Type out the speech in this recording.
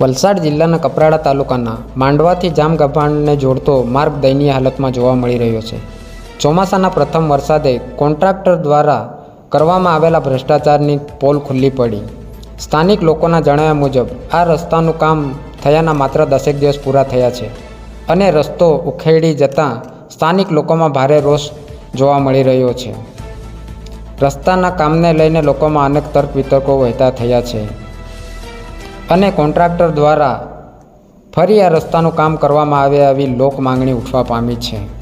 વલસાડ જિલ્લાના કપરાડા તાલુકાના માંડવાથી જામગભાણને જોડતો માર્ગ દયનીય હાલતમાં જોવા મળી રહ્યો છે. ચોમાસાના પ્રથમ વરસાદે કોન્ટ્રાક્ટર દ્વારા કરવામાં આવેલા ભ્રષ્ટાચારની પોલ ખુલ્લી પડી. સ્થાનિક લોકોના જણાવ્યા મુજબ, આ રસ્તાનું કામ થયાના માત્ર દસેક દિવસ પૂરા થયા છે અને રસ્તો ઉખેડી જતાં સ્થાનિક લોકોમાં ભારે રોષ જોવા મળી રહ્યો છે. રસ્તાના કામને લઈને લોકોમાં અનેક તર્ક વિતર્કો વહેતા થયા છે. અને કોન્ટ્રાક્ટર દ્વારા ફરી આ રસ્તાનું કામ કરવામાં આવે આવી લોક માંગણી ઉઠવા પામી છે.